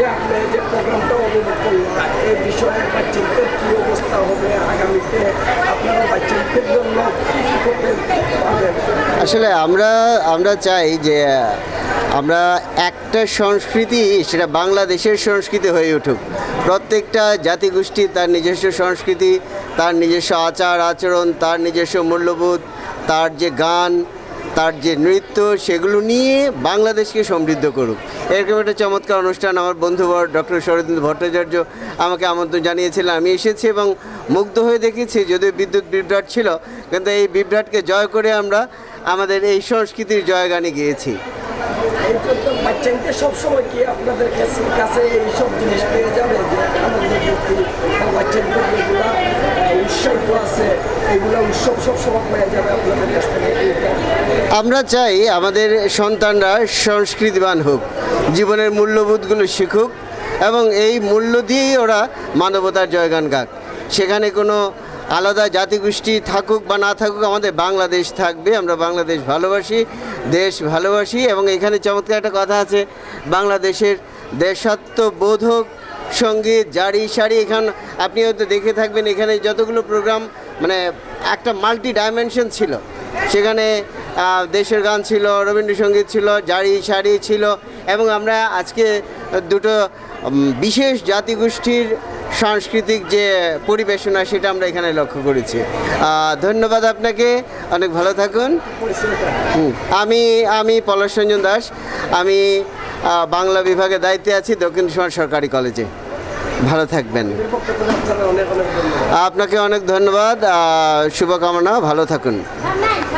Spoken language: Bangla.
যে এই বিষয়ে বাচ্চাদের অবস্থা হবে আগামীতে আপনারা বাচ্চাদের জন্য আসলে আমরা আমরা চাই যে আমরা একটা সংস্কৃতি সেটা বাংলাদেশের সংস্কৃতি হয়ে উঠুক। প্রত্যেকটা জাতিগোষ্ঠী তার নিজস্ব সংস্কৃতি, তার নিজস্ব আচার, আচরণ, তার নিজস্ব মূল্যবোধ, তার যে গান তার যে নৃত্য সেগুলো নিয়ে বাংলাদেশকে সমৃদ্ধ করুক। এরকম একটা চমৎকার অনুষ্ঠান আমার বন্ধুবর ডক্টর শরদিন্দু ভট্টাচার্য আমাকে আমন্ত্রণ জানিয়েছিলেন। আমি এসেছি এবং মুগ্ধ হয়ে দেখেছি, যদিও বিদ্যুৎ বিভ্রাট ছিল, কিন্তু এই বিভ্রাটকে জয় করে আমরা আমাদের এই সংস্কৃতির গিয়েছি। এই প্রত্যেক বাচ্চাদের সবসময় কি আপনাদের কাছে এইসব জিনিস পেয়ে যাবে আছে, এগুলো উৎসব সবসময় পেয়ে যাবে আপনাদের কাছ? আমরা চাই আমাদের সন্তানরা সংস্কৃতিবান হোক, জীবনের মূল্যবোধগুলো শিখুক, এবং এই মূল্য দিয়েই ওরা মানবতার জয়গান গাক। সেখানে কোনো আলাদা জাতিগোষ্ঠী থাকুক বা না থাকুক, আমাদের বাংলাদেশ থাকবে। আমরা বাংলাদেশ ভালোবাসি, দেশ ভালোবাসি, এবং এখানে চমৎকার একটা কথা আছে, বাংলাদেশের দেশাত্মবোধক সংগীত জারি সারি এখান, আপনি হয়তো দেখে থাকবেন, এখানে যতগুলো প্রোগ্রাম মানে একটা মাল্টি ডাইমেনশন ছিল। সেখানে দেশের গান ছিল, রবীন্দ্রসঙ্গীত ছিল, জারি সারি ছিল, এবং আমরা আজকে দুটো বিশেষ জাতিগোষ্ঠীর সাংস্কৃতিক যে পরিবেশনা সেটা আমরা এখানে লক্ষ্য করেছি। ধন্যবাদ আপনাকে, অনেক ভালো থাকুন। আমি আমি পলাশ রঞ্জন দাস, আমি বাংলা বিভাগের দায়িত্বে আছি, দক্ষিণ সুমার সরকারি কলেজে। ভালো থাকবেন। আপনাকে অনেক ধন্যবাদ। শুভকামনা, ভালো থাকুন।